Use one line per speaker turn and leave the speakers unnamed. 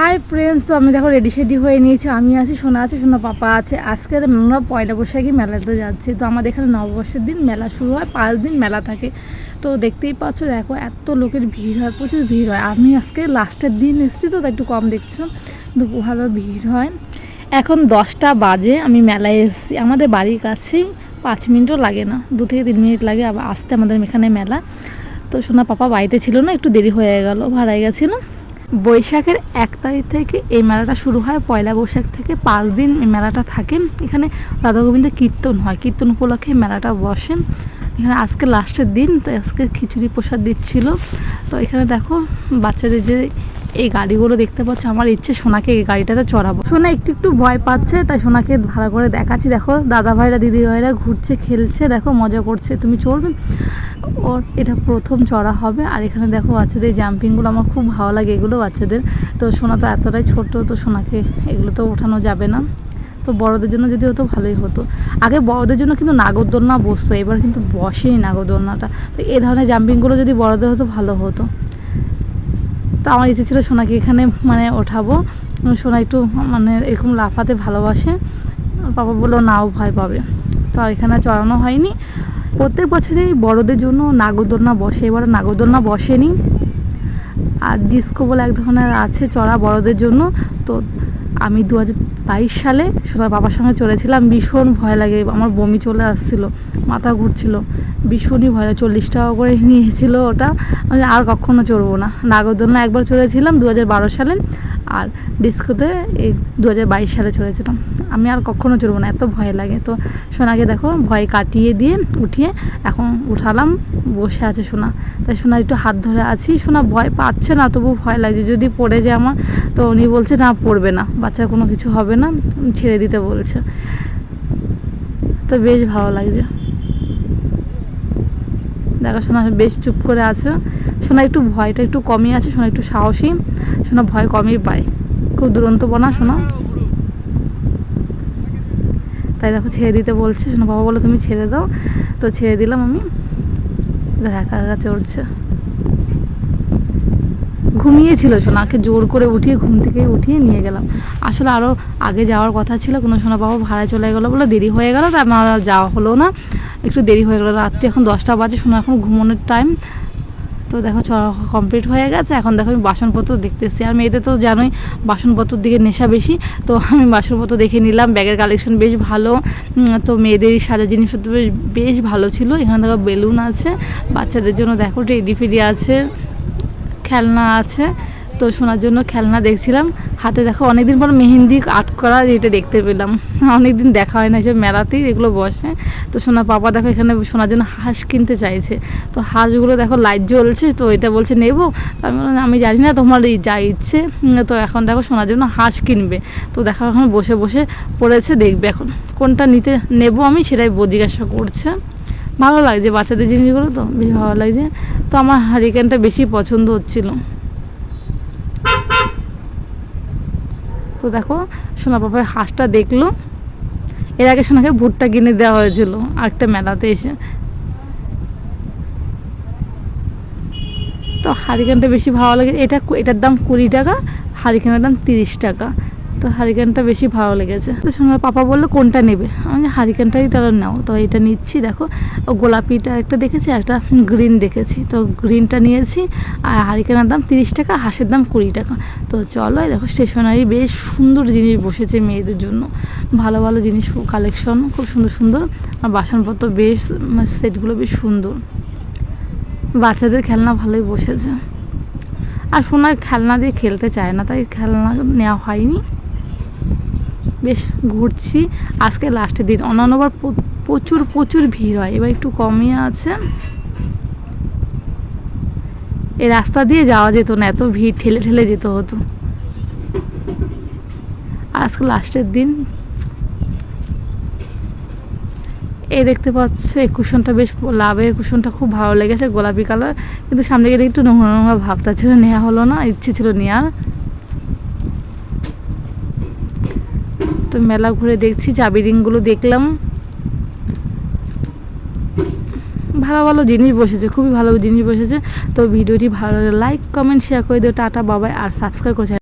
Hi friends তো আমি দেখো রেডি শেডি হয়ে নিয়েছি। আমি আছি, সোনা আছে, সোনা পাপা আছে। আজকের আমরা পয়লা বৈশাখী মেলাতে যাচ্ছি। তো আমাদের এখানে নববর্ষের দিন মেলা শুরু হয়, পাঁচ দিন মেলা থাকে। তো দেখতেই পাচ্ছ, দেখো এত লোকের ভিড় হয়, প্রচুর ভিড় হয়। আমি আজকে লাস্টের দিন এসেছি তো একটু কম দেখছিলাম। কিন্তু ভালো ভিড় হয়। এখন দশটা বাজে, আমি মেলায় এসেছি। আমাদের বাড়ির কাছেই পাঁচ মিনিটও লাগে না, দু থেকে তিন মিনিট লাগে আবার আসতে আমাদের এখানে মেলা। তো সোনা পাপা বাড়িতে ছিল না, একটু দেরি হয়ে গেল, ভাড়ায় গেছিল। বৈশাখের এক তারিখ থেকে এই মেলাটা শুরু হয়। পয়লা বৈশাখ থেকে পাঁচ দিন এই মেলাটা থাকে। এখানে রাধা গোবিন্দের কীর্তন হয়। কীর্তন উপলক্ষে মেলাটা বসে। এখানে আজকে লাস্টের দিন, তো আজকে খিচুড়ি প্রসাদ দিচ্ছিল। তো এখানে দেখো বাচ্চাদের যে এই গাড়িগুলো দেখতে পাচ্ছ, আমার ইচ্ছে সোনাকে এই গাড়িটাতে চড়াবো। সোনা একটু একটু ভয় পাচ্ছে, তাই সোনাকে ভালো করে দেখাচ্ছি। দেখো দাদা ভাইরা দিদি ভাইরা ঘুরছে, খেলছে, দেখো, মজা করছে। তুমি চড়বে? ওর, এটা প্রথম চড়া হবে। আর এখানে দেখো, বাচ্চাদের জাম্পিংগুলো আমার খুব ভালো লাগে এগুলো বাচ্চাদের। তো সোনা তো এতটাই ছোট, তো সোনাকে এগুলো তো ওঠানো যাবে না। তো বড়দের জন্য যদি হতো, ভালোই হতো। আগে বড়দের জন্য কিন্তু নাগরদোলনা বসতো, এবার কিন্তু বসেনি নাগরদোলনাটা। তো এই ধরনের জাম্পিংগুলো যদি বড়দের হতো, ভালো হতো। তো আমার ইচ্ছে ছিল সোনাকে এখানে মানে ওঠাবো। সোনা একটু মানে এরকম লাফাতে ভালোবাসে। বাবা বলল, নাও, ভয় পাবে। তো আর এখানে চড়ানো হয়নি। প্রত্যেক বছরই বড়দের জন্য নাগরদোলনা বসে। এবারে নাগরদোলনা বসেনি। আর ডিস্কো বলে এক ধরনের আছে চড়া বড়দের জন্য। তো আমি দু হাজার বাইশ সালে সোনার বাবার সঙ্গে চলেছিলাম ভীষণ ভয় লাগে, আমার বমি চলে আসছিল, মাথা ঘুরছিল, ভীষণই ভয় লাগে, চল্লিশ টাকা করে নিয়েছিল ওটা, আমি আর কখনো চড়বো না। নাগরদোলনা একবার চড়েছিলাম দু হাজার বারো সালে আর ডিস্কোতে এই দু হাজার বাইশ সালে চড়েছিলাম। আমি আর কখনো চড়বো না, এত ভয় লাগে। তো সোনাকে দেখো, ভয় কাটিয়ে দিয়ে উঠিয়ে এখন উঠালাম, বসে আছে সোনা। তাই সোনা একটু হাত ধরে আছি। সোনা ভয় পাচ্ছে না তবু ভয় লাগছে। যদি পড়ে যায় আমার, তো উনি বলছে, না, পড়বে না। বাচ্চার কোনো কিছু হবে না, ছেড়ে দিতে বলছে। তো বেশ ভালো লাগছে। দেখা শোনা বেশ চুপ করে আছে। সোনা একটু ভয়টা একটু কমই আছে, সোনা একটু সাহসী। সোনা ভয় কমই পায়। খুব দুরন্ত বনা, সোনা। তাই দেখো, ছেড়ে দিতে বলছে। সোনা, বাবা বলো তুমি ছেড়ে দাও। তো ছেড়ে দিলাম আমি। একা একা চড়ছে। ঘুমিয়েছিল, সোনাকে জোর করে উঠিয়ে ঘুম থেকে উঠিয়ে নিয়ে গেলাম। আসলে আরও আগে যাওয়ার কথা ছিল, কোনো সোনা বাবা ভাড়া চলে গেলো বলে দেরি হয়ে গেলো তাই আমার আর যাওয়া হলো না। একটু দেরি হয়ে গেলো, রাত্রি এখন দশটা বাজে, সোনা এখন ঘুমানোর টাইম তো দেখো কমপ্লিট হয়ে গেছে, এখন দেখো আমি বাসনপত্র দেখতেছি। আর মেয়েদের তো জানোই, বাসনপত্রর দিকে নেশা বেশি, তো আমি বাসনপত্র দেখে নিলাম ব্যাগের কালেকশন বেশ ভালো। তো মেয়েদের সাজা জিনিসপত্র বেশ বেশ ভালো ছিল। এখানে দেখো বেলুন আছে, বাচ্চাদের জন্য দেখো টেডি ফেডি আছে। খেলনা আছে। তো শোনার জন্য খেলনা দেখছিলাম। হাতে দেখো অনেকদিন পর মেহেন্দি আর্ট করা যেটা দেখতে পেলাম। অনেকদিন দেখা হয় না এসব মেলাতেই এগুলো বসে। তো সোনার পাপা দেখো এখানে শোনার জন্য হাঁস কিনতে চাইছে। তো হাঁসগুলো দেখো লাইট জ্বলছে, তো এটা বলছে নেব। আমি বললাম, আমি জানি না, তোমার যা ইচ্ছে। তো এখন দেখো শোনার জন্য হাঁস কিনবে। তো দেখো এখন বসে বসে পড়েছে, দেখবে এখন। কোনটা নিতে নেব আমি সেটাই জিজ্ঞাসা করছে। ভালো লাগছে বাচ্চাদের জিনিসগুলো তো, বেশ ভালো লাগছে। তো আমার হারিকেনটা বেশি পছন্দ হচ্ছিল। তো দেখো, সোনা পাপার হাঁসটা দেখল। এর আগে সোনাকে ভুট্টা কিনে দেওয়া হয়েছিল আরেকটা মেলাতে এসে। তো হারিকেনটা বেশি ভালো লাগে। এটা এটার দাম কুড়ি টাকা, হারিকেনের দাম তিরিশ টাকা। তো হারিকেনটা বেশি ভালো লেগেছে। তো সোনার পাপা বলল, কোনটা নেবে? আমি হারিকেনটাই তারা নাও। তো এটা নিচ্ছি, দেখো। ও গোলাপিটা একটা দেখেছি, একটা গ্রিন দেখেছি। তো গ্রিনটা নিয়েছি, আর হারিকেনের দাম তিরিশ টাকা, হাঁসের দাম কুড়ি টাকা। তো চলো দেখো, স্টেশনারি বেশ সুন্দর জিনিস বসেছে মেয়েদের জন্য। ভালো ভালো জিনিস কালেকশন খুব সুন্দর সুন্দর। আর বাসনপত্র বেশ মানে সেটগুলো বেশ সুন্দর। বাচ্চাদের খেলনা ভালোই বসেছে। আর সোনা খেলনা দিয়ে খেলতে চায় না, তাই খেলনা নেওয়া হয়নি। বেশ ঘুরছি। আজকে লাস্টের দিন। অন্যান্যবার প্র- প্রচুর প্রচুর ভিড় হয়। এবার একটু কমই আছে। এই রাস্তা দিয়ে যাওয়া যেত না, এত ভিড়, ঠেলে ঠেলে যেতে হতো। আজকে লাস্টের দিন। এই দেখতে পাচ্ছ এই কুশনটা বেশ লাভের কুশনটা খুব ভালো লেগেছে, গোলাপি কালার কিন্তু সামনে গিয়ে একটু নোংরা নোংরা ভাবটা ছিল নেওয়া হলো না, ইচ্ছে ছিল নেওয়ার তো মেলা ঘুরে দেখছি, চাবি রিংগুলো দেখলাম। ভালো ভালো জিনিস বসেছে, খুবই ভালো জিনিস বসেছে। তো ভিডিওটি ভালো লাইক কমেন্ট শেয়ার করে দিও। টাটা বাবাই আর সাবস্ক্রাইব করেছে।